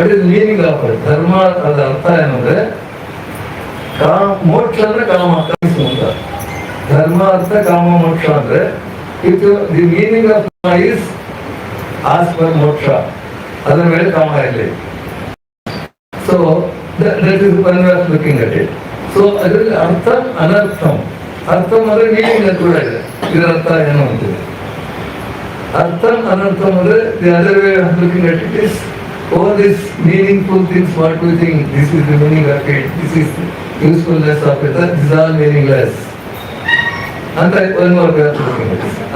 ಇದು meaning of ಧರ್ಮ ಅದ ಅರ್ಥ ಏನಂದ್ರೆ, ಕಾಮ ಮೋಕ್ಷ ಅಂದ್ರೆ ಕಾಮ ಅಂತ ಧರ್ಮ ಅರ್ಥ ಕಾಮ ಮೋಕ್ಷ ಅಂದ್ರೆ, ಇದು the meaning of is as per moksha. ಅದರ ಮೇಲೆ ಕಾಮ ಇರಲಿ. So that is one way of looking at it so ಅದರಲ್ಲಿ ಅರ್ಥ ಅನರ್ಥಂ. ಅರ್ಥ ಅಂದ್ರೆ ಮೀನಿಂಗ್ ಕೂಡ ಇದೆ. ಇದರ ಅರ್ಥ ಏನು ಅಂತಿದೆ ಅರ್ಥ ಅನರ್ಥಂ ಅಂದ್ರೆ the other way of looking at it is all these meaningful things, what we think? This is the meaning of it. This is usefulness of it. That is all meaningless. ಅಂತ ಒಂದು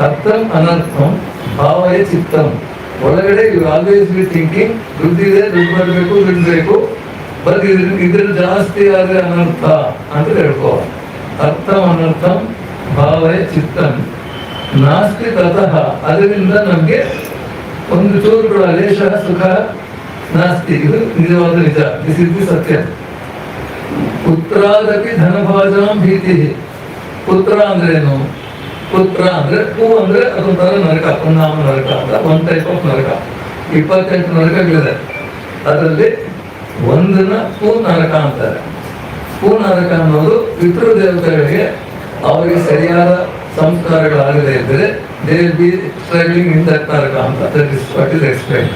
ಅರ್ಥಂ ಅನರ್ಥಂ, ಭಾವಯ ಚಿತ್ತಂ. ಒಳಗಡೆ ಯು ಆಲ್ವೇಸ್ ಬಿ ಥಿಂಕಿಂಗ್ ದುಡ್ಡಿದೆ ದುಡ್ಡು ಬರಬೇಕು ದುಡ್ಡು ಬೇಕು. But ಇದ್ರಲ್ಲಿ ಜಾಸ್ತಿ ಆದರೆ ಅನರ್ಥ ಅಂತ ಹೇಳ್ಕೋ ಅರ್ಥಂ ಅನರ್ಥಂ, ಭಾವಯ ಚಿತ್ತಂ. ನಾಸ್ತಿ ತತಃ. ಅದರಿಂದ ನಮಗೆ ಒಂದು ಚೂರು ಕೂಡ ಲೇಷ ಸುಖ ನಾಸ್ತಿ ಇದು ನಿಜವಾದ ನಿಜ. ಇದು ಸತ್ಯ. ಪುತ್ರಾದಪಿ ಧನಭಾಜಾಂ ಭೀತಿ ಪುತ್ರ ಅಂದ್ರೆ ಏನು? ಪುತ್ರ ಅಂದ್ರೆ ಹೂ ಅಂದ್ರೆ ಅದೊಂಥರ ನರಕ ಉನ್ನಾಮ ನರಕ ಅಂತ ಒನ್ ಟೈಪ್ ಆಫ್ ನರಕ. ಇಪ್ಪತ್ತೆಂಟು ನರಕಗಳಿದೆ. ಅದರಲ್ಲಿ ಒಂದನ್ನ ಹೂ ನರಕ ಅಂತಾರೆ. ಹೂ ನರಕ ಅನ್ನೋದು ಪಿತೃ ದೇವತೆಗಳಿಗೆ ಅವರಿಗೆ ಸರಿಯಾದ ಸಂಸ್ಕಾರಗಳಾಗದೇ ಇದ್ದರೆ they be struggling in that naraka ಅಂತ. ದಟ್ ಎಕ್ಸ್ಪ್ಲೈನ್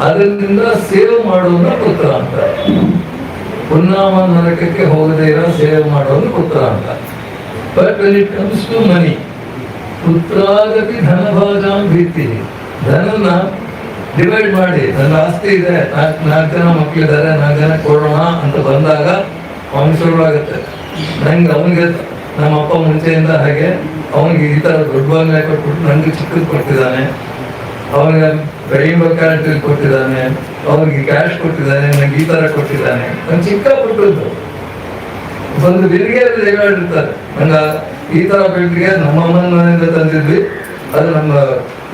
ಅದರಿಂದ ಸೇವ್ ಮಾಡೋನ ಪುತ್ರ ಅಂತ. ಉನ್ನಾಮ ನರಕಕ್ಕೆ ಹೋಗದೇ ಇರೋ ಸೇವ್ ಮಾಡೋನು ಪುತ್ರ ಅಂತ. But when it comes to money ಪುತ್ರಾಗತಿ ಧನಭಾಜಾಂ ಭೀತಿ. ಧನನ ಡಿವೈಡ್ ಮಾಡಿ. ನನ್ನ ಆಸ್ತಿ ಇದೆ. ನಾಲ್ಕು ನಾಲ್ಕು ಜನ ಮಕ್ಕಳಿದ್ದಾರೆ ನಾಲ್ಕು ಜನ ಕೊಡೋಣ ಅಂತ ಬಂದಾಗ ಅವನಿಗೆ ಶುರುವಾಗುತ್ತೆ ನಂಗೆ ಅವನಿಗೆ, ನಮ್ಮ ಅಪ್ಪ ಮುಂಚೆಯಿಂದ ಹಾಗೆ, ಅವನಿಗೆ ಈ ತರ ದೊಡ್ಡ ಬಂಗ್ಲೆ ಕೊಟ್ಬಿಟ್ಟು ನನಗೆ ಚಿಕ್ಕದು ಕೊಟ್ಟಿದ್ದಾನೆ ಅವನಿಗೆ ಬೆಳೆಯಬೇಕಾದ್ರೆ ಕೊಟ್ಟಿದ್ದಾನೆ, ಅವನಿಗೆ ಕ್ಯಾಶ್ ಕೊಟ್ಟಿದ್ದಾನೆ, ನಂಗೆ ಈ ತರ ಕೊಟ್ಟಿದ್ದಾನೆ. ಒಂದು ಚಿಕ್ಕ ಪುಟ್ಟದ್ದು. ಒಂದು ಬಿಲ್ಗೆ ಇರ್ತಾರೆ ನಂಗ ಈ ತರ ಬಿಲ್ಗೆ ನಮ್ಮ ಅಮ್ಮನ ಮನೆಯಿಂದ ತಂದಿದ್ವಿ. ಅದು ನಮ್ಮ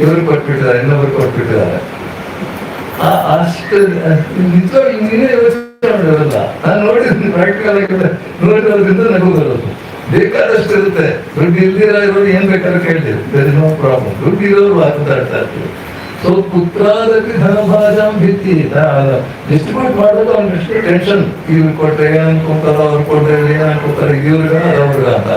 ಇವ್ರಿಗೆ ಕೊಟ್ಬಿಟ್ಟಿದ್ದಾರೆ, ಇನ್ನೊಬ್ರು ಕೊಟ್ಬಿಟ್ಟಿದ್ದಾರೆ. ಅಷ್ಟು ನಿಜವಾಗಿ ನೀನೇ ಯೋಚನೆ ಮಾಡಿರಲ್ಲ ನಾನು ನೋಡಿದ್ದೀನಿ ಪ್ರಾಕ್ಟಿಕಲ್ ಆಗಿ ನೋಡಿರೋದ್ರಿಂದ ನಗು ಬರೋದು. ಬೇಕಾದಷ್ಟು ಇರುತ್ತೆ. ದುಡ್ಡು ಇಲ್ದಿರೋ ಇರೋರು ಏನ್ ಬೇಕಾದ್ರೂ ಕೇಳ್ತೀವಿ. ದರ್ ನೋ ಪ್ರಾಬ್ಲಮ್ ದುಡ್ಡು ಇರೋರು ಮಾತಾಡ್ತಾ ಇರ್ತೀವಿ. ಸೊ ಪುತ್ರಾದಕ್ಕೆ ಧನಭಾಜಾಂ ಭಿತ್ತಿ ಎಸ್ಟಿಮೇಟ್ ಮಾಡೋದು ಅವ್ನಿಗೆ ಎಷ್ಟು ಟೆನ್ಷನ್ ಇವ್ರು ಕೊಟ್ರೆ ಏನ್ ಅನ್ಕೊಂತಾರೋ ಅವ್ರು ಕೊಟ್ರೆ ಏನ್ ಅನ್ಕೊಂತಾರೆ ಇವ್ರಿಗ ಅವ್ರಿಗ ಅಂತ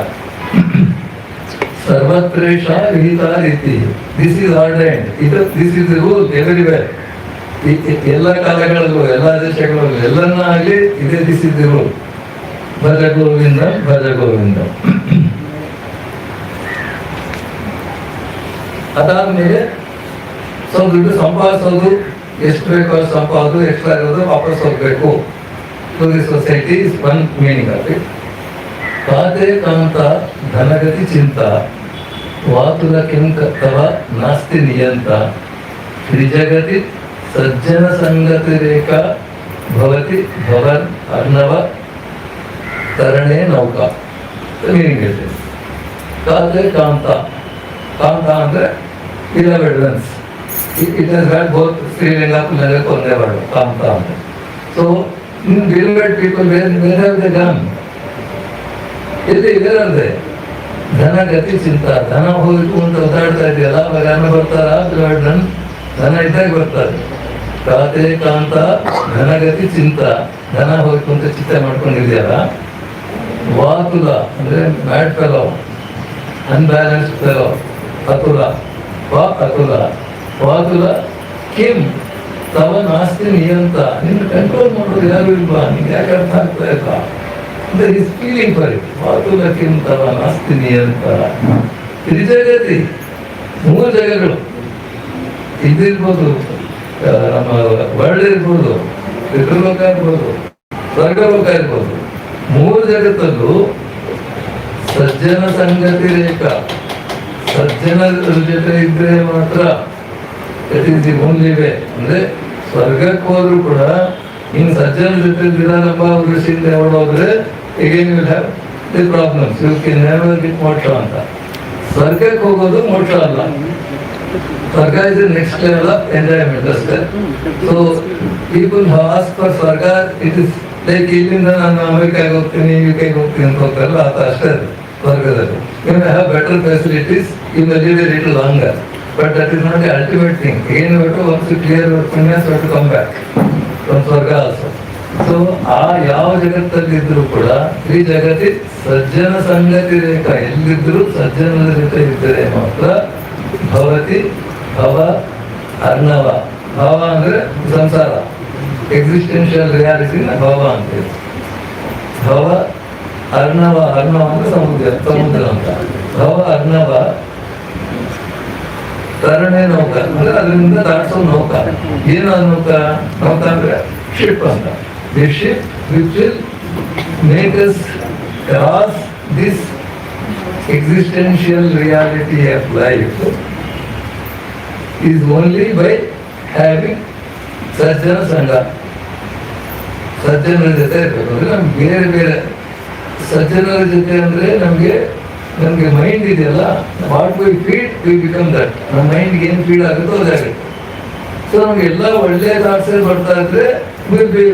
ಸರ್ವತ್ರೇಷ ವಿಹಿತ ರೀತಿ ದಿಸ್ ಇಸ್ ಆರ್ಡೆಂಟ್ ಇದು ದಿಸ್ ಇಸ್ ರೂಲ್ ಎವ್ರಿವೇರ್ ಎಲ್ಲ ಕಾಲಗಳಲ್ಲೂ ಎಲ್ಲ ದೇಶಗಳಲ್ಲೂ ಎಲ್ಲನ್ನ ಆಗಲಿ ಇದೇ ದಿಸ್ ಇಸ್ ರೂಲ್ ಭಜ ಗೋವಿಂದ ಭಜ ಗೋವಿಂದ ಅದಾದ್ಮೇಲೆ ಸೊ ದುಡ್ಡು ಸಂಪಾದಿಸೋದು ಎಷ್ಟು ಬೇಕೋ ಅಷ್ಟು ಸಂಪಾದೋದು ಎಕ್ಸ್ಟ್ರಾ ಇರೋದು ವಾಪಸ್ ಹೋಗ್ಬೇಕು to the society is one meaning of it ಕಾತೆ ಕಾಂತ ಧನಗತಿ ಚಿಂತ ವಾತುಲ ಕಿಂಕತ್ತವ ನಾಸ್ತಿ ನಿಯಂತ ತ್ರಿಜಗತಿ ಸಜ್ಜನ ಸಂಗತಿ ರೇಖಾ ಭವತಿ ಭವನ್ ಅರ್ಣವ ತರಣೆ ನೌಕಾ ಮೀನಿಂಗ್ ಇದೆ ಕಾತೆ ಕಾಂತ ಕಾಂತ ಅಂದ್ರೆ ಇಲೆವೆಡ್ ಇಸ್ ಹ್ಯಾಡ್ ಬೋತ್ ಸ್ತ್ರೀಲಿಂಗ ಪುಲ್ಲಿಂಗ ಒಂದೇ ವರ್ಡ್ ಕಾಂತ ಅಂತ so in beloved people where where have the gun ಇಲ್ಲಿ ಇದರಂತೆ. ಧನ ಗತಿ ಚಿಂತ, ಧನ ಹೋಗಿತ್ತು ಅಂತ ಒದ್ದಾಡ್ತಾ ಇದೆಯಲ್ಲ ಅವಾಗ ಯಾರು ಬರ್ತಾರ? ನನ್ ಧನ ಇದ್ದಾಗ ಬರ್ತಾರೆ. ಖಾತೆ ಕಾಂತ ಧನಗತಿ ಚಿಂತ, ಧನ ಹೋಯ್ತು ಅಂತ ಚಿಂತೆ ಮಾಡ್ಕೊಂಡಿದ್ಯಲ್ಲ ವಾತುಲ, ಅಂದ್ರೆ ಬ್ಯಾಡ್ ಫೆಲೋ ಅನ್ಬ್ಯಾಲೆನ್ಸ್ ಫೆಲೋ ಅತುಲ. ವಾ, ಅತುಲ. ವಾತುಲ ಕೆಂ ತವ ನಾಸ್ತಿ ನಿಯಂತ ನಿನ್ನ ಕಂಟ್ರೋಲ್ ಮಾಡೋದು ಯಾರು ಇಲ್ವಾ? ನಿಂಗೆ ಯಾಕೆ ಅರ್ಥ ಆಗ್ತಾ ಇಲ್ಲ? ಅಂದ್ರೆ ಇಸ್ ಫೀಲಿಂಗ್ ಫಾರ್ ಇಟ್ ವಾಕುಲ ಕೆಂ ತವ ನಾಸ್ತಿ ನಿಯಂತ ತ್ರಿಜಗತಿ ಮೂರು ಜಾಗಗಳು. ಇದಿರ್ಬೋದು. ನಮ್ಮ ವರ್ಲ್ಡ್ ಇರ್ಬೋದು. ಪಿತೃಲೋಕ ಇರ್ಬೋದು. ಸ್ವರ್ಗಲೋಕ ಇರ್ಬೋದು. ಮೂರು ಜಗತ್ತಲ್ಲೂ ಸಜ್ಜನ ಸಂಗತಿ ರೇಖ. ಸಜ್ಜನ ಜೊತೆ ಇದ್ರೆ ಮಾತ್ರ ಇಟ್ ಮುಂದಿವೆ. ಅಂದ್ರೆ ಸ್ವರ್ಗಕ್ಕೆ ಹೋದ್ರು ಕೂಡ ಇನ್ ಸಜ್ಜನ ಜೊತೆ ಇದಾರಪ್ಪ ಅವ್ರ ಚಿಂತೆ ಹೊರಡೋದ್ರೆ ಈಗೇನ್ will have the problems you can never get moksha ಅಂತ. ಸ್ವರ್ಗಕ್ಕೆ ಹೋಗೋದು ಮೋಕ್ಷ ಅಲ್ಲ. Swarga is next level of enjoyment ಅಷ್ಟೇ. So people ask for swarga it is like ಇಲ್ಲಿಂದ ನಾನು ಅಮೆರಿಕಾಗೆ ಹೋಗ್ತೀನಿ ಯು ಕೆಗೆ ಹೋಗ್ತೀನಿ ಅಂತ ಹೋಗ್ತಾರಲ್ಲ, ಆತ ಅಷ್ಟೇ ಸ್ವರ್ಗದಲ್ಲಿ. You have better facilities you may live little longer but that is not the ultimate thing ಏನು ಬೇಕು ಒಂದು ಕ್ಲಿಯರ್ ಪುಣ್ಯಸ್ ಟು ಕಮ್ ಬ್ಯಾಕ್ ಒಂದು ಸ್ವರ್ಗ ಆಲ್ಸೋ ಸೊ ಆ ಯಾವ ಜಗತ್ತಲ್ಲಿ ಇದ್ರು ಕೂಡ, ಈ ಜಗತ್ತಿ ಸಜ್ಜನ ಸಂಗತಿ ರೇಖ ಎಲ್ಲಿದ್ರು ಸಜ್ಜನರ ಜೊತೆ ಇದ್ದರೆ ಮಾತ್ರ ಭವತಿ, ಭವ, ಅರ್ಣವ. ಭಾವ ಅಂದ್ರೆ ಸಂಸಾರ. ಎಕ್ಸಿಸ್ಟೆನ್ಷಿಯಲ್ ರಿಯಾಲಿಟಿನ ಭಾವ ಅಂತೇಳಿ ಭವ, ಅರ್ಣವ ಅರ್ಣವ ಅಂದ್ರೆ ಸಮುದ್ರ ಸಮುದ್ರ ಅಂತ. ಭವ, ಅರ್ಣವ ತರಣೆ ನೌಕ. ಅಂದ್ರೆ ಅದರಿಂದ ದಾಟಿಸೋ ನೌಕ. ಏನು ನೌಕ? ನೌಕ ಅಂದ್ರೆ ಶಿಪ್ ಅಂತ. The ship which will make us cross this existential reality of life is only by having ಸಜ್ಜನ ಸಂಘ ಸಜ್ಜನರ ಜೊತೆ ಇರಬೇಕು. ಅಂದ್ರೆ ನಮ್ಗೆ ಬೇರೆ ಬೇರೆ ಸಜ್ಜನರ ಜೊತೆ ಅಂದ್ರೆ ನಮಗೆ ನಮಗೆ ಮೈಂಡ್ ಇದೆಯಲ್ಲ what we feed we become that ನಮ್ಮ ಮೈಂಡ್ಗೆ ಏನು ಫೀಡ್ ಆಗುತ್ತೋ ಅದಾಗುತ್ತೆ ಸೊ ನಮ್ಗೆ ಎಲ್ಲ ಒಳ್ಳೆಯ ಥಾಟ್ಸ್ ಬರ್ತಾ ಇದ್ರೆ ವಿಲ್ ಬಿ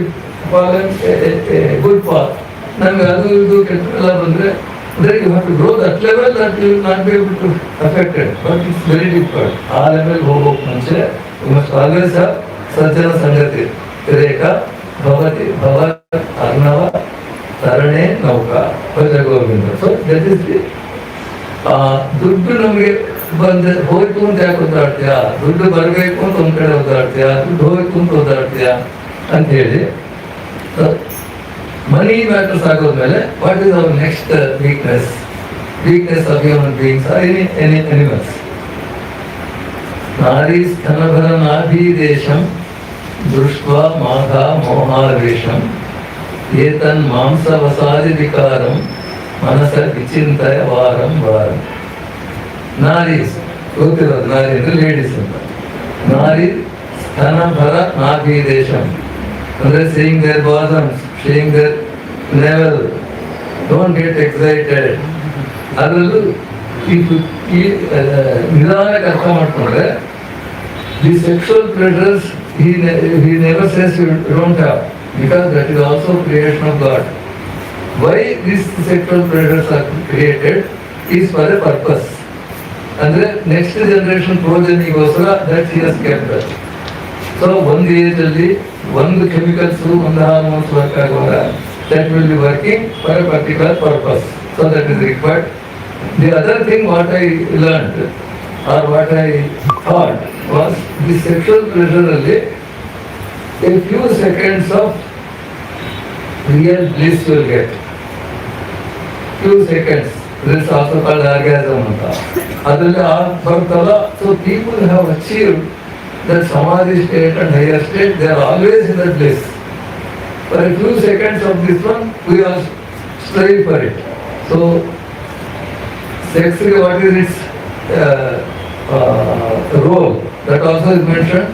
ಗುಡ್ ಪಾತ್ ನಮಗೆ ಅದು, ಇದು ಕೆಟ್ಟಲ್ಲ ಬಂದರೆ, ಅಂದರೆ you have to grow that level that you not be able to affected but it's very difficult ಆ ಲೆವೆಲ್ ಹೋಗೋಕೆ ಮುಂಚೆ ಯು ಮಸ್ಟ್ ಆಲ್ವೇಸ್ ಹ್ಯಾವ್ ಸಜ್ಜನ ಸಂಗತಿ ರೇಖಾ ಭವತಿ ಭವ ಅರ್ಣವ ತರಣೆ ನೌಕ ಸೊ ದಟ್ ಇಸ್ ದಿ ದುಡ್ಡು ನಮಗೆ ಬಂದ ಹೋಯ್ತು ಅಂತ ಯಾಕೆ ಒದ್ದಾಡ್ತೀಯ ದುಡ್ಡು ಬರಬೇಕು ಅಂತ ಒಂದು ಕಡೆ ಒದ್ದಾಡ್ತೀಯ ದುಡ್ಡು ಹೋಯ್ತು ಅಂತ ಒದ್ದಾಡ್ತೀಯ ಅಂತ ಹೇಳಿ money matters ಆಗೋದ್ಮೇಲೆ what is our next weakness weakness of human beings any any animals ನಾರಿ ಸ್ತನಭರ ನಾಭೀದೇಶಂ ದೃಷ್ಟ ಮಾಘ ಮೋಹಾವೇಶಂ ಏತನ್ ಮಾಂಸವಸಾದಿ ವಿಕಾರಂ ಮನಸ ವಿಚಿಂತಯ ವಾರಂ ವಾರಂ ನಾರೀಸ್ ಗೊತ್ತಿರೋದು ನಾರಿ ಅಂದ್ರೆ ಲೇಡೀಸ್ ಅಂತ ನಾರಿ ಸ್ತನಭರ ನಾಭೀದೇಶಂ ಅಂದ್ರೆ saying their bosoms saying their level don't get excited ಅದರಲ್ಲೂ ಈ ಈ ಆ, ನಿಧಾನಕ್ಕೆ ಅರ್ಥ ಮಾಡ್ಕೊಂಡ್ರೆ the sexual pleasures he ne- he never says you don't have because that is also creation of God. Why these sexual pleasures are created is for a purpose. ಅಂದ್ರೆ next generation ಪ್ರೋಜನಿಗೋಸ್ಕರ that he has kept so ಒಂದು age ಅಲ್ಲಿ ಒಂದು chemicals ಒಂದು hormones work ಆಗುವಾಗ that will be working for a particular purpose so that is required the other thing what I learn or what I thought was the sexual pressure ಅಲ್ಲಿ a few seconds of real bliss will get few seconds this also called orgasm ಅಂತ ಅದರಲ್ಲಿ ಆ ಬರ್ತಲ್ಲ so people have achieve that samadhi state and higher state they are always in that place for a few seconds of this one we are strive for it so sex what is its uh, uh, role? That also is mentioned.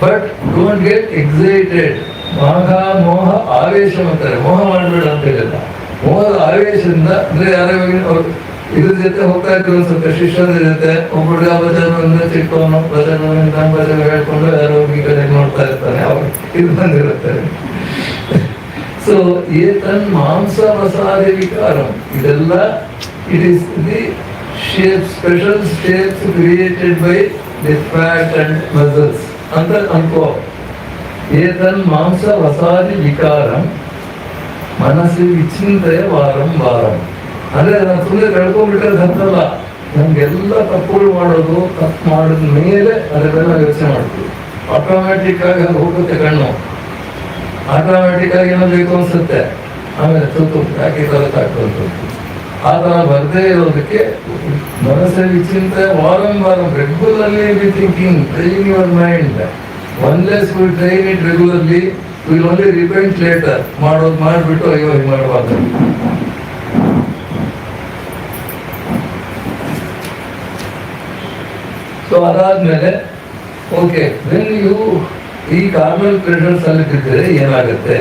But don't get excited. ಮಾಘ ಮೋಹ ಆವೇಶ ಅಂತಾರೆ ಮೋಹ ಮಾಡಬೇಡ ಅಂತ ಹೇಳಿಲ್ಲ ಮೋಹದ ಆವೇಶದಿಂದ ಅಂದ್ರೆ ಯಾರೋ ಇದ್ರ ಜೊತೆ ಹೋಗ್ತಾ ಇದ್ರು ಸ್ವಲ್ಪ ಶಿಷ್ಯರ ಜೊತೆ ಒಬ್ಬ ಹುಡುಗ ಭಜನ ಚಿಕ್ಕವನು, ಭಜನ ನಮ್ಮ ಭಜನ ಹೇಳ್ಕೊಂಡು ಯಾರೋ ಈ ಕಡೆ ನೋಡ್ತಾ ಇರ್ತಾನೆ, ಅವ್ರು ಇದು ಬಂದಿರುತ್ತೆ. ಸೊ ಏತನ್ ಮಾಂಸ ಮಸಾಲೆ ವಿಕಾರಂ. ಇದೆಲ್ಲ it is the shape special shapes created by the fat and muscles ಅಂತ ಅನ್ಕೋ. ಏತನ್ ಮಾಂಸ ವಸಾದಿ ವಿಕಾರಂ. ಮನಸ್ಸು ಚಿಂತೆ ವಾರಂ ವಾರಂ ಅಂದ್ರೆ ನಾನು ಸುಮ್ಮನೆ ಕಳ್ಕೊಂಡ್ಬಿಟ್ರೆ ಅಂತಲ್ಲ ನಮ್ಗೆಲ್ಲ ತಪ್ಪುಗಳು ಮಾಡೋದು, ತಪ್ಪು ಮಾಡಿದ ಮೇಲೆ ಅದನ್ನೆಲ್ಲ ಯೋಚನೆ ಮಾಡ್ತೀವಿ. ಆಟೋಮ್ಯಾಟಿಕ್ ಆಗಿ ಅದು ಹೋಗುತ್ತೆ ಕಣ್ಣು. ಆಟೋಮ್ಯಾಟಿಕ್ ಆಗಿ ಏನೋ ಬೇಕು ಅನ್ಸುತ್ತೆ. ಆಮೇಲೆ ತೂತು, ಯಾಕೆ ತಲಕಾಗ್ತದೆ ಆ ಥರ ಬರದೇ ಇರೋದಕ್ಕೆ ಮನಸ್ಸಲ್ಲಿ ವಿಚಿಂತೆ ವಾರಂ ವಾರಂ regularly be thinking train your mind unless will train it regularly will only repent later ಮಾಡೋದು ಮಾಡಿಬಿಟ್ಟು ಅಯ್ಯೋ, ಹಿಂಗೆ ಮಾಡಬಾರ್ದು. ಸೊ ಅದಾದ್ಮೇಲೆ ಓಕೆ ವೆನ್ ಯು ಈ ಕಾರ್ಮಲ್ ಪ್ರೆಷರ್ಸ್ ಅಲ್ಲಿ ಬಿದ್ದರೆ ಏನಾಗುತ್ತೆ?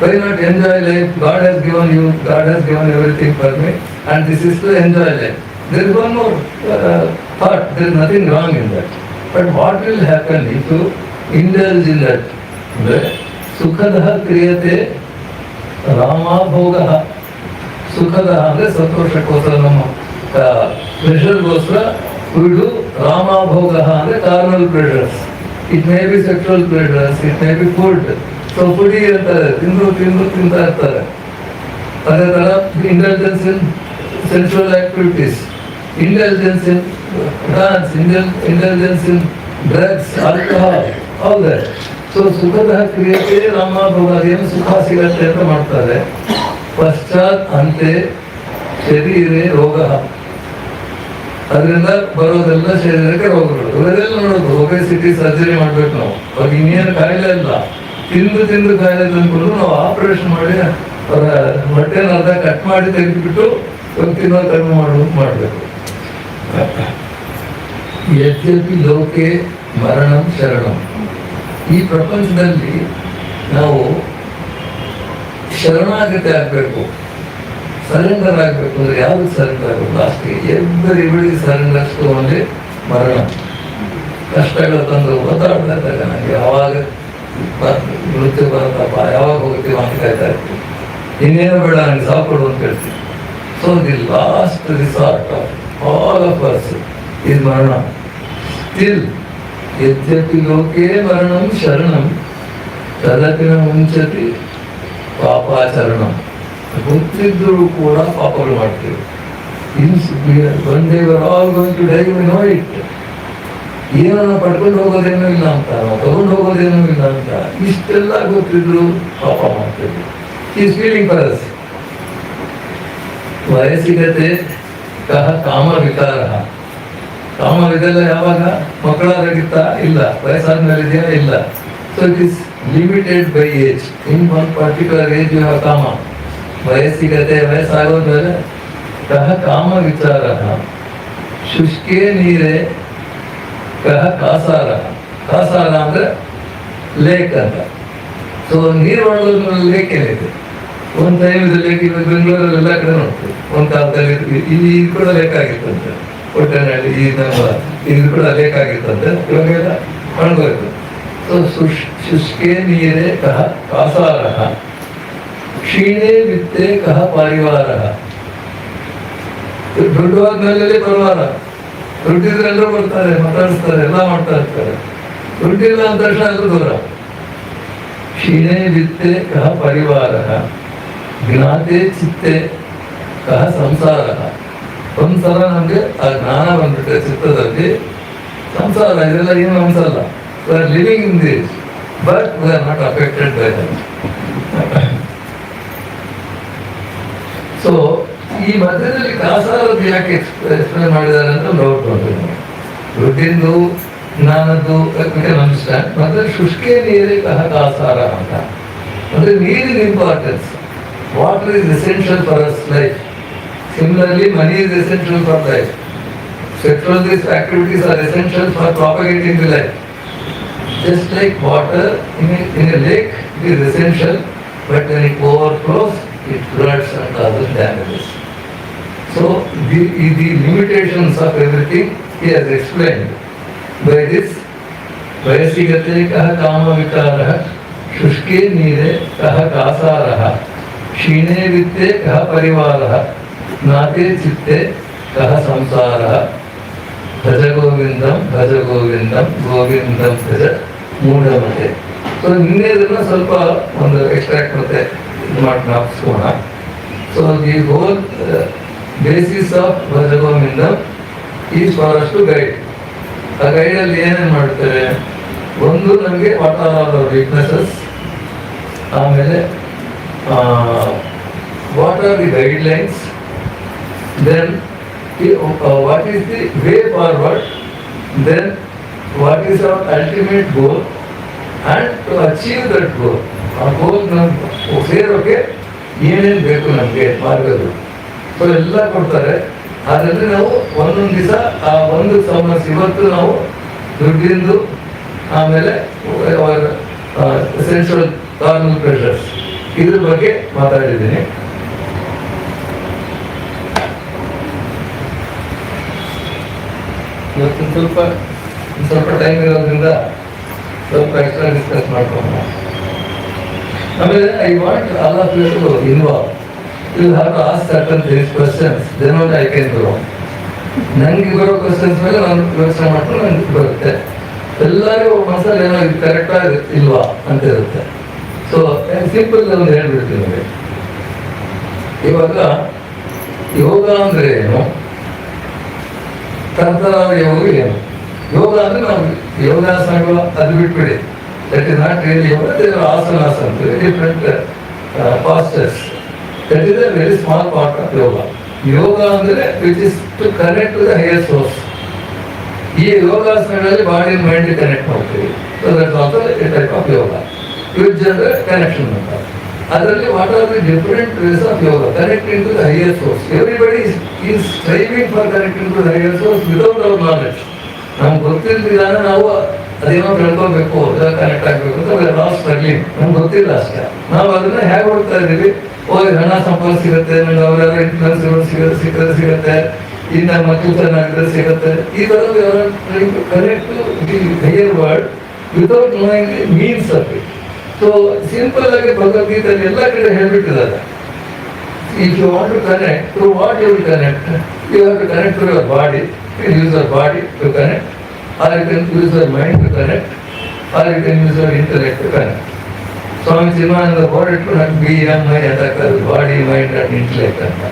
Why not enjoy life God has given you God has given everything for me and this is to enjoy life is one more thought there is nothing wrong in that but what will happen if you indulge in that ಅಂದರೆ ಸುಖದ ಕ್ರಿಯತೆ ರಾಮಾಭೋಗ ಸುಖದ ಅಂದ್ರೆ ಸಂತೋಷಕ್ಕೋಸ್ಕರ ನಮ್ಮ ಪ್ರೆಷರ್ಗೋಸ್ಕರ ಇದು ರಾಮಭೋಗ ಅಂದ್ರೆ carnal pressures it may be sexual pressures it may be food so foodie ಇರ್ತಾರೆ ತಿಂದು ತಿಂದು ತಿಂತಾ ಇರ್ತಾರೆ. ಅದೇ ತರ intelligence in sensual activities intelligence in dance intelligence in drugs alcohol ಹೌದೇ ಸೊ ಸುಖದ ಕ್ರಿಯೆಗೆ ರಾಮ ಭಗವಾನ್ ಸುಖ ಸಿಗತ್ತೆ ಅಂತ ಮಾಡ್ತಾರೆ. ಪಶ್ಚಾತ್ ಅಂತೆ ಶರೀರೇ ರೋಗ. ಅದರಿಂದ ಬರೋದೆಲ್ಲ ಶರೀರಕ್ಕೆ ರೋಗಗಳು. ಇವರೆಲ್ಲ ನೋಡೋದು ಒಬೆಸಿಟಿ ಸರ್ಜರಿ ಮಾಡ್ಬೇಕು ನಾವು. ಅವ್ರಿಗೆ ಇನ್ನೇನು ಕಾಯಿಲೆ ಇಲ್ಲ. ತಿಂದು ತಿಂದು ಕಾಯಿಲೆ ತಂದ್ಕೊಂಡು ನಾವು ಆಪರೇಷನ್ ಮಾಡಿ, ಅವರ ಹೊಟ್ಟೆನ ಅರ್ಧ ಕಟ್ ಮಾಡಿ ತೆಗೆದುಬಿಟ್ಟು ತಿನ್ನೋ ಕಡಿಮೆ ಮಾಡೋದು ಮಾಡಬೇಕು. ಯದ್ಯಪಿ ಲೋಕೆ ಮರಣಂ ಶರಣಂ. ಈ ಪ್ರಪಂಚದಲ್ಲಿ ನಾವು ಶರಣಾಗತಿ ಆಗಬೇಕು ಸರೆಂಡರ್ ಆಗಬೇಕು ಅಂದ್ರೆ ಯಾವ್ದು ಸರೆಂಡರ್ ಆಗಬೇಕು ಲಾಸ್ಟ್ಗೆ ಎವ್ರಿ ಬಿಡಿ ಸರೆಂಡರ್ ಅಂದರೆ ಮರಣ. ಕಷ್ಟಗಳು ತಂದು ಒದ್ದಾಡ್ತಾ ನನಗೆ ಯಾವಾಗ ಮೃತ್ಯು ಬರುತ್ತಪ್ಪ ಯಾವಾಗ ಹೋಗ್ತೀವ ಅಂತ ಕಾಯ್ತಾ ಇರ್ತೀವಿ. ಇನ್ನೇನು ಬೇಡ, ನನಗೆ ಸಾವು ಕೊಡು ಅಂತ ಹೇಳ್ತೀವಿ. So the last resort of all of us is ಮರಣ. ಸ್ಟಿಲ್ ಯದ್ಯಪಿ ಲೋಕೆ ವರ್ಣಂ ಶರಣಂ ತದಪಿ ನ ಮುಂಚತಿ ಪಾಪಾಚರಣಂ ಗೊತ್ತಿದ್ದರೂ ಕೂಡ ಪಾಪಗಳು ಮಾಡ್ತೀವಿ ನೋ ಇಟ್ ಏನನ್ನ ಪಡ್ಕೊಂಡು ಹೋಗೋದೇನೂ ಇಲ್ಲ ಅಂತ, ನಾವು ತಗೊಂಡು ಹೋಗೋದೇನೂ ಇಲ್ಲ ಅಂತ, ಇಷ್ಟೆಲ್ಲ ಗೊತ್ತಿದ್ರು ಪಾಪ ಮಾಡ್ತೀವಿ. ಫೀಲಿಂಗ್ ಪರಸ್ ವಯಸ್ಸಿಗತೆ, ಕಹ ಕಾಮ ವಿಕಾರ ಕಾಮ ಇದೆಲ್ಲ ಯಾವಾಗ ಮಕ್ಕಳಾಗಿತ್ತ ಇಲ್ಲ. ವಯಸ್ಸಾದ ಮೇಲೆ ಇದೆಯಾ ಇಲ್ಲ. So it is limited by age in one particular age you have ಕಾಮ ವಯಸ್ಸಿಗತೆ ವಯಸ್ಸಾಗೋದ್ಮೇಲೆ ಕಹ ಕಾಮ ವಿಚಾರ ಶುಷ್ಕೇ ನೀರೇ ಕಹ ಕಾಸಾರ ಕಾಸಾರ ಅಂದ್ರೆ ಲೇಕ್ ಅಂತ. ಸೊ ನೀರು ಒಳಗೆ ಲೇಕ್ ಏನಿದೆ? ಒಂದ್ ಟೈಮ್ ಇದು ಲೇಕ್ ಇವಾಗ ಬೆಂಗಳೂರಲ್ಲಿ ಎಲ್ಲ ಕಡೆ ನೋಡ್ತೀವಿ. ಒಂದು ಕಾಲದಲ್ಲಿ ಇಲ್ಲಿ ಕೂಡ ಲೇಕ್ ಆಗಿತ್ತಂತೆ ಒಟ್ಟನಲ್ಲಿ ಈ ನಮ್ಮ ಇದು ಕೂಡ ಬೇಕಾಗಿತ್ತಂತೆ ಇವಾಗೆಲ್ಲ ಒಣಗೋಯ್ತು ಸೊ ಶುಷ್ ಶುಷ್ಕೆ ನೀರೇ ಕಹ ಕಾಸಾರ ಕ್ಷೀಣೆ ವಿತ್ತೆ ಕಹ ಪಾರಿವಾರ ದೊಡ್ಡವಾದ್ಮೇಲೆ ಪರಿವಾರ. ದುಡ್ಡಿದ್ರೆ ಎಲ್ಲರೂ ಬರ್ತಾರೆ, ಮಾತಾಡಿಸ್ತಾರೆ, ಎಲ್ಲ ಮಾಡ್ತಾ ಇರ್ತಾರೆ. ದುಡ್ಡಿಲ್ಲ ಅಂತ ದೂರ. ಕ್ಷೀಣೆ ವಿತ್ತೆ ಕಹ ಪರಿವಾರ ಜ್ಞಾತೆ ಚಿತ್ತೆ ಕಹ ಸಂಸಾರ ಒಂದ್ಸಲ ನಮ್ಗೆ, ಆ ಜ್ಞಾನ ಬಂದ್ಬಿಟ್ಟೆ ಚಿತ್ರದಲ್ಲಿ. ಸಂಸಾರ ಇದೆಲ್ಲ ಏನು ಅನ್ಸಲ್ಲ. We are living in this but we are not affected by them so ಈ ಮಧ್ಯದಲ್ಲಿ ಕಾಸಾರದ್ದು ಯಾಕೆ ಎಕ್ಸ್ಪ್ಲೇನ್ ಮಾಡಿದ್ದಾರೆ ಅಂತ ಡೌಟ್ ಬಂದಿದೆ ವೃದ್ಧಿಂದು ಜ್ಞಾನದ್ದು ಅಂಡರ್ಸ್ಟ್ಯಾಂಡ್ ಮತ್ತೆ ಶುಷ್ಕೆ ನೀರೇ ಕಹ ಕಾಸಾರ ಅಂತ. ಅಂದ್ರೆ ನೀರಿನ importance water is essential for us life similarly money is essential for life sexual this activities are essential for propagating the life just like water in a, in a lake it is essential but when it overflows it floods and causes damages so the, the limitations of everything he has explained by this ವಯಸ್ಸಿಗತೆ ಕಹ ಕಾಮ ವಿಕಾರ ಶುಷ್ಕೆ ನೀರೆ ಕಹ ಕಾಸಾರ ಕ್ಷೀಣೆ ವಿತ್ತೆ ಕಹ ಪರಿವಾರ ನಾತೆ ಚಿತ್ತೆ ಕಹ ಸಂಸಾರ. ಭಜ ಗೋವಿಂದಂ ಭಜ ಗೋವಿಂದಂ ಗೋವಿಂದಂ ಭಜ ಮೂಢಮತೆ. So ನಿನ್ನೆ ಇದನ್ನ ಸ್ವಲ್ಪ ಒಂದು ಎಕ್ಸ್ಟ್ರಾಕ್ಟ್ ಮತ್ತೆ ಇದು ಮಾಡಿ ಜ್ಞಾಪಿಸ್ಕೋಣ. So the whole basis of Bhaja Govindam is for guide ಆ ಗೈಡಲ್ಲಿ ಏನೇನು ಮಾಡ್ತೇವೆ ಒಂದು ನಮಗೆ ವಾಟ್ ಆರ್ ಅವರ್ ವೀಕ್ನೆಸಸ್ ಆಮೇಲೆ what are the guidelines then uh, what is the way forward, then what is our ultimate goal, and to achieve that goal. ಆ goal ನಮ್ಮ ಸೇರೋಕೆ ಏನೇನು ಬೇಕು ನಮಗೆ ಮಾರ್ಗಗಳು. ಸೊ ಎಲ್ಲ ಕೊಡ್ತಾರೆ. ಅದರಲ್ಲಿ ನಾವು ಒಂದೊಂದು ದಿವಸ ಆ ಒಂದು ಸಮಸ್ಯೆ ಇವತ್ತು ನಾವು ದುಡ್ಡಿಂದು ಆಮೇಲೆ ಸೆನ್ಸುರಲ್ ಕಾರ್ನಲ್ ಪ್ರೆಷರ್ಸ್ ಇದ್ರ ಬಗ್ಗೆ ಮಾತಾಡಿದ್ದೀನಿ. ಇವತ್ತು ಸ್ವಲ್ಪ, ಒಂದ್ ಸ್ವಲ್ಪ ಟೈಮ್ ಇರೋದ್ರಿಂದ ಸ್ವಲ್ಪ ಎಕ್ಸ್ಟ್ರಾ ಡಿಸ್ಕಸ್ ಮಾಡ್ಕೊಂಡು ಆಮೇಲೆ I want all of you to involve you have to ask certain this questions then only I can grow ನನಗೆ ಬರೋ ಕ್ವಶನ್ಸ್ ಮೇಲೆ ನಾನು ಯೋಚನೆ ಮಾಡ್ಕೊಂಡು ನನಗೆ ಬರುತ್ತೆ. ಎಲ್ಲರಿಗೂ ಮನಸ್ಸಲ್ಲಿ ಏನೋ ಇದು ಕರೆಕ್ಟಾಗಿ ಇಲ್ವಾ ಅಂತ ಇರುತ್ತೆ. ಸೊ ಸಿಂಪಲ್ ಒಂದು ಹೇಳ್ಬಿಡ್ತೀನಿ ನಿಮಗೆ. ಇವಾಗ, ಯೋಗ ಅಂದ್ರೆ ಏನು? ತಂತ್ರ ಯೋಗ ಇಲ್ಲ ಯೋಗ ಅಂದ್ರೆ ನಾವು ಯೋಗಾಸನಗಳು ಅದು ಬಿಟ್ಬಿಡಿ. That is not really yoga ದೇವರ ಆಸನ ಅಂತ. Different postures that is a very small part of yoga. ಯೋಗ ಅಂದ್ರೆ which is to connect to the higher source ಈ ಯೋಗಾಸನಗಳಲ್ಲಿ ಬಾಡಿ ಮೈಂಡ್ ಕನೆಕ್ಟ್ ಮಾಡ್ತೀವಿ. So that a type of yoga. ಯುಜ್ ಅಂದ್ರೆ connection ಅಂತ. ಅದರಲ್ಲಿ what are the different ways of yoga? Connecting to the higher source everybody is striving for connecting to without our knowledge ನಮ್ಗೆ ಗೊತ್ತಿಲ್ದಿದ್ದಾನ ನಾವು ಅದೇನೋ ತಿಳ್ಕೊಬೇಕು connect ಆಗಬೇಕು ಅಂತ ಲಾಸ್ಟ್ ಸ್ಟ್ರಗ್ಲಿಂಗ್ ನಮ್ಗೆ ಗೊತ್ತಿಲ್ಲ ಅಷ್ಟೇ. ನಾವು ಅದನ್ನ ಹೇಗೆ ಹೋಗ್ತಾ ಇದ್ದೀವಿ? ಓ ಹಣ ಸಂಪಾದ ಸಿಗುತ್ತೆ ನಂಗೆ ಅವರೆಲ್ಲ ಇನ್ಫ್ಲೂಯೆನ್ಸ್ ಸಿಗುತ್ತೆ ಸಿಕ್ಕರೆ ಸಿಗುತ್ತೆ, ಇನ್ನು ಮಕ್ಕಳು ಚೆನ್ನಾಗಿದ್ರೆ ಸಿಗುತ್ತೆ. ಈ ಥರ connect the higher word without knowing means it so simple ಆಗಿ ಭಗವದ್ಗೀತೆಯಲ್ಲಿ ಎಲ್ಲ ಕಡೆ ಹೇಳ್ಬಿಟ್ಟಿದ್ದಾರೆ. If you want to connect, through what you will connect? You have to connect to your body. You can use your body to connect, or you can use your mind to connect, or you can use your intellect to connect. Swami Chinmayananda ಹೊರಟು ನನಗೆ B M I ಅಂತ body mind and intellect ಅಂತ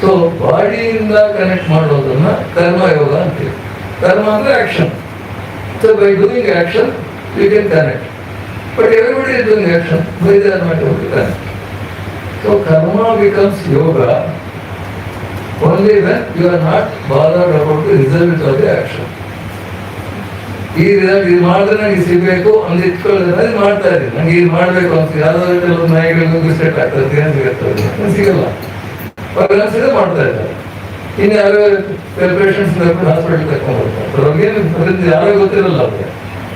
so ಬಾಡಿಯಿಂದ connect ಮಾಡೋದನ್ನ ಕರ್ಮಯೋಗ ಅಂತೀವಿ ಕರ್ಮ ಅಂದರೆ action so by doing action you can connect but everybody is doing action by they are not able to connect So karma becomes yoga only when you are not bothered about the result of the. ಈ result ಇದು ಮಾಡಿದ್ರೆ ನನಗೆ ಸಿಗಬೇಕು ಅಂದ್ರೆ ಇಟ್ಕೊಳ್ಳೋದ್ರೆ ಅದು ಮಾಡ್ತಾ ಇದ್ದೀನಿ. ನಂಗೆ ಇದು ಮಾಡಬೇಕು ಅಂತ ಯಾವ್ದಾದ್ರು ಕೆಲವು ನಾಯಿಗಳಿಗೂ ಸೆಟ್ ಆಗ್ತದೆ ಏನು ಸಿಗುತ್ತೆ ಸಿಗಲ್ಲ. ಅವ್ರು ಮಾಡ್ತಾ ಇದ್ದಾರೆ. ಇನ್ನು ಯಾರೋ ಪೇಷಂಟ್ಸ್ ಕರ್ಕೊಂಡು ಹಾಸ್ಪಿಟಲ್ ತಗೊಂಡು ಹೋಗ್ತಾರೆ ಅವ್ರಿಗೇನು ಅದರಿಂದ ಯಾರೋ ಗೊತ್ತಿರಲ್ಲ ಅವ್ರಿಗೆ.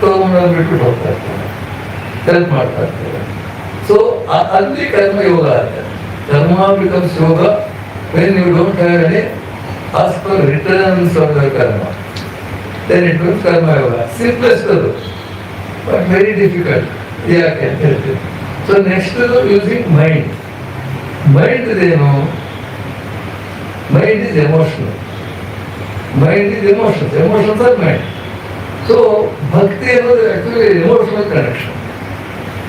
ತಗೊಂಡು ಬಿಟ್ಬಿಟ್ಟು ಹೋಗ್ತಾ ಇರ್ತಾರೆ. ಹೆಲ್ಪ್ ಮಾಡ್ತಾ ಇರ್ತಾರೆ. ಸೊ ಅಲ್ಲಿ ಕರ್ಮ ಯೋಗ ಆಗುತ್ತೆ karma becomes yoga when you don't have any as per returns of the karma then it becomes karma yoga simplest ಅದು ಬಟ್ ವೆರಿ ಡಿಫಿಕಲ್ಟ್ ಯಾಕೆ ಅಂತ ಹೇಳ್ತೀವಿ so next using mind mind ಇದೇನು mind is emotional mind is emotions emotions are mind so ಭಕ್ತಿ ಅನ್ನೋದು actually emotional connection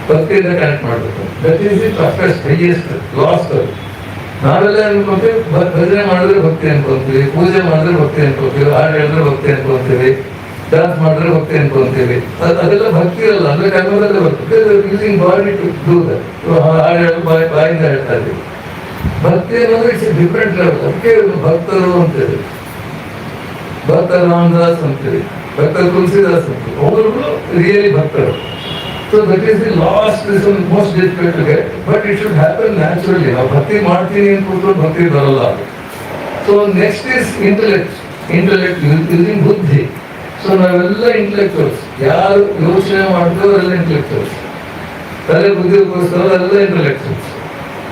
ಭಕ್ತಿಯಿಂದ connect ಮಾಡಬೇಕು. That is the toughest highest ನಾವೆಲ್ಲ ಅನ್ಕೊಂತೀವಿ? ಭಜನೆ ಮಾಡಿದ್ರೆ ಭಕ್ತಿ ಅನ್ಕೊಂತೀವಿ, ಪೂಜೆ ಮಾಡಿದ್ರೆ ಭಕ್ತಿ ಅನ್ಕೊಂತೀವಿ ಹಾಡು ಹೇಳಿದ್ರೆ ಭಕ್ತಿ ಅನ್ಕೊಂತೀವಿ ಡ್ಯಾನ್ಸ್ ಮಾಡಿದ್ರೆ ಭಕ್ತಿ ಅನ್ಕೊಂತೀವಿ. ಅದ್- ಅದೆಲ್ಲ ಭಕ್ತಿ ಅಲ್ಲ, ಅಂದ್ರೆ ಕರ್ಮದಲ್ಲೇ ಭಕ್ತಿ using body to do that ಹಾಡು ಬಾಯಿ ಬಾಯಿಂದ ಹೇಳ್ತಾ ಇದ್ದೀವಿ. ಭಕ್ತಿ ಅನ್ನೋದು ಇಟ್ಸ್ ಡಿಫ್ರೆಂಟ್ ಲೆವೆಲ್ ಅದಕ್ಕೆ ಭಕ್ತರು ಅಂತೇಳಿ ಭಕ್ತ ರಾಮದಾಸ್ ಅಂತೀವಿ, ಭಕ್ತ ತುಳಸಿದಾಸ್ ಅಂತೀವಿ. ಅವರು ರಿಯಲಿ ಭಕ್ತರು. So that is the last is most ಡಿಫಿಕಲ್ಟ್ಗೆ but it should happen naturally ನಾವು ಭಕ್ತಿ ಮಾಡ್ತೀನಿ ಅಂತ ಕೂತ್ಕೊಂಡು ಭಕ್ತಿ ಬರಲ್ಲ. So next is intellect intellect using ಬುದ್ಧಿ. ಸೊ ನಾವೆಲ್ಲ ಇಂಟೆಲೆಕ್ಚುವಲ್ಸ್ ಯಾರು ಯೋಚನೆ ಮಾಡ್ತೀವೋ ಅವರೆಲ್ಲ ಇಂಟೆಲೆಕ್ಚುವಲ್ಸ್ ತಲೆ ಬುದ್ಧಿ ಎಲ್ಲ ಇಂಟೆಲೆಕ್ಚುವಲ್ಸ್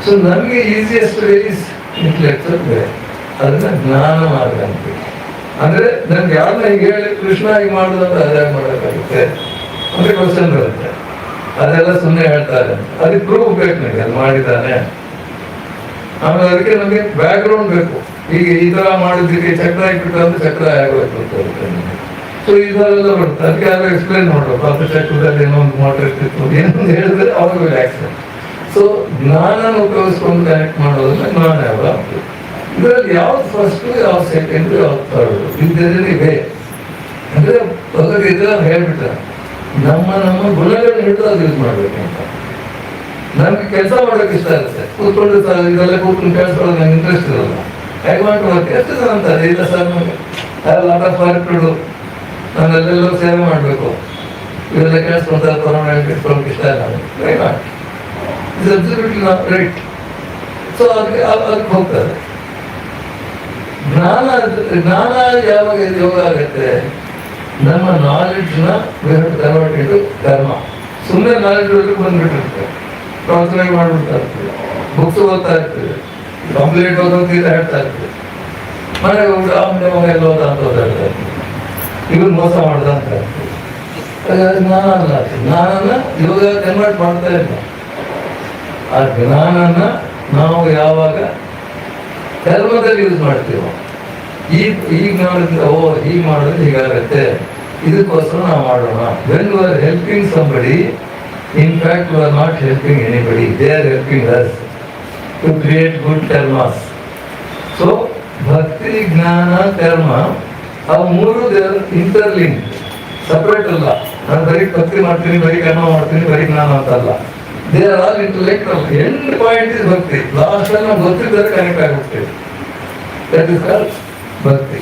ಸೊ ನಮಗೆ easiest way is intellectual way ಅದನ್ನ ಜ್ಞಾನ ಮಾರ್ಗ ಅಂತೀವಿ ಅಂದ್ರೆ ನನ್ಗೆ ಯಾರನ್ನ ಹೀಗೆ ಹೇಳಿ ಕೃಷ್ಣ ಹೀಗೆ ಅಂತ ಅದಾಗ ಮಾಡೋಕ್ಕಾಗುತ್ತೆ ಅಂದ್ರೆ ಕ್ವಶನ್ ಬರುತ್ತೆ. ಅದೆಲ್ಲ ಸುಮ್ಮನೆ ಹೇಳ್ತಾರೆ. ಅದಕ್ಕೆ ಪ್ರೂಫ್ ಬೇಕು ನನಗೆ ಅಲ್ಲಿ ಮಾಡಿದ್ದಾನೆ. ಆಮೇಲೆ ಅದಕ್ಕೆ ನಮಗೆ ಬ್ಯಾಕ್ ಗ್ರೌಂಡ್ ಬೇಕು. ಈಗ ಈ ತರ ಮಾಡಿದ್ದಕ್ಕೆ ಚಕ್ರ ಇಟ್ಬಿಟ್ಟು ಅಂತ ಚಕ್ರ ಆಗಬೇಕು ಅಂತ ಸೊ ಎಲ್ಲ ಬರುತ್ತೆ. ಅದಕ್ಕೆ ಯಾರು ಎಕ್ಸ್ಪ್ಲೈನ್ ಮಾಡಬೇಕು ಅಂತ ಚಕ್ರದಲ್ಲಿ ಏನೋ ಒಂದು ಮೋಟರ್ ಇರ್ತಿತ್ತು ಏನೊಂದು ಹೇಳಿದ್ರೆ ಅವ್ರಿಗೆ ರಿಲ್ಯಾಕ್ಸ್ ಸೊ ಜ್ಞಾನ ಉಪಯೋಗಿಸ್ಕೊಂಡು ಕನೆಕ್ಟ್ ಮಾಡೋದನ್ನ ಜ್ಞಾನ ಯಾವ ಇದರಲ್ಲಿ ಯಾವ್ದು ಫಸ್ಟ್ ಯಾವ್ದು ಸೆಕೆಂಡ್ ಯಾವ್ದು ಥರ್ಡ್ ಇದರಲ್ಲಿ ವೇ ಅಂದ್ರೆ ಇದೆಲ್ಲ ಹೇಳ್ಬಿಟ್ಟ ನಮ್ಮ ನಮ್ಮ ಗುಣಗಳನ್ನ ಹಿಡಿದು ಅದು ಯೂಸ್ ಮಾಡ್ಬೇಕಂತ. ನಮ್ಗೆ ಕೆಲಸ ಮಾಡೋಕೆ ಇಷ್ಟ ಇರುತ್ತೆ ಕೂತ್ಕೊಂಡು ಸರ್ ಇದೆಲ್ಲ ಕೂತ್ಕೊಂಡು ಕೇಳಿಸ್ಕೊಳ್ಳೋದು ನಂಗೆ ಇಂಟ್ರೆಸ್ಟ್ ಇರಲ್ಲ. ಹೇಗೆ ಮಾಡ್ಕೊಳಕ್ಕೆ ಎಷ್ಟು ಜನ ಅಂತಾರೆ ಇಲ್ಲ ಸರ್ ನಮಗೆ ಲಾಟ್ ಆಫ್ ವರ್ಕ್ ಇಡು. ನಾನು ಅಲ್ಲೆಲ್ಲೋ ಸೇವೆ ಮಾಡಬೇಕು. ಇದೆಲ್ಲ ಕೇಳಿಸ್ಕೊಂತಾರೆ ಕೊರೋನಾ ಇಟ್ಕೊಳ್ಳೋಕೆ ಇಷ್ಟ ಇಲ್ಲ try is absolutely not right so ಅದಕ್ಕೆ ಅದಕ್ಕೆ ಹೋಗ್ತಾರೆ. ಜ್ಞಾನ ಜ್ಞಾನ ಯಾವಾಗ ಯೋಗ ಆಗುತ್ತೆ? ನಮ್ಮ ನಾಲೆಡ್ಜ್ನ ಕನ್ವರ್ಟ್ ಇದು ಧರ್ಮ. ಸುಮ್ಮನೆ ನಾಲೆಡ್ಜ್ ಬಂದ್ಬಿಟ್ಟಿರುತ್ತೆ. ಪ್ರಾರ್ಥನೆ ಮಾಡ್ಬಿಡ್ತಾ ಇರ್ತೀವಿ. ಬುಕ್ಸ್ ಓದ್ತಾ ಇರ್ತೀವಿ. ಕಂಪ್ಲೀಟ್ ಓದೋದು ಹೇಳ್ತಾ ಇರ್ತೀವಿ. ಮನೆಗೆ ಹೋಗ್ಬಿಟ್ಟು ಆಮೇಲೆ ಮಗ ಎಲ್ಲ ಹೋದ ಅಂತ ಓದಾಡ್ತಾ ಇರ್ತೀವಿ. ಇವ್ರು ಮೋಸ ಮಾಡ್ದ ಅಂತ ಇರ್ತೀವಿ. ಹಾಗಾಗಿ ಜ್ಞಾನ ಅಲ್ಲ ಅದು. ಜ್ಞಾನನ ಯೋಗ ಕನ್ವರ್ಟ್ ಮಾಡ್ತಾ ಇಲ್ಲ ಆ ಜ್ಞಾನನ ನಾವು ಯಾವಾಗ ಧರ್ಮದಲ್ಲಿ ಯೂಸ್ ಮಾಡ್ತೀವೋ ಈ ಈಗ ನೋಡಿದ್ರೆ ಓ, ಹೀಗೆ ಮಾಡಿದ್ರೆ ಹೀಗಾಗತ್ತೆ. ಇದಕ್ಕೋಸ್ಕರ ನಾವು ಮಾಡೋಣ. When you are helping somebody in fact you are not helping anybody they are helping us to create good karmas so bhakti jnana karma ಅವು ಮೂರು ಇಂಟರ್ಲಿಂಕ್ ಸಪ್ರೇಟ್ ಅಲ್ಲ. ನಾನು ಬರೀ ಭಕ್ತಿ ಮಾಡ್ತೀನಿ, ಬರೀ ಕರ್ಮ ಮಾಡ್ತೀನಿ, ಬರೀ ಜ್ಞಾನ ಅಂತಲ್ಲ they are all intellect end point is bhakti last ಅಲ್ಲಿ ನಾವು ಗೊತ್ತಿದ್ದರೆ ಕನೆಕ್ಟ್ ಆಗುತ್ತೆ. ದಟ್ ಇಸ್ ಕಾಲ್ ಭಕ್ತಿ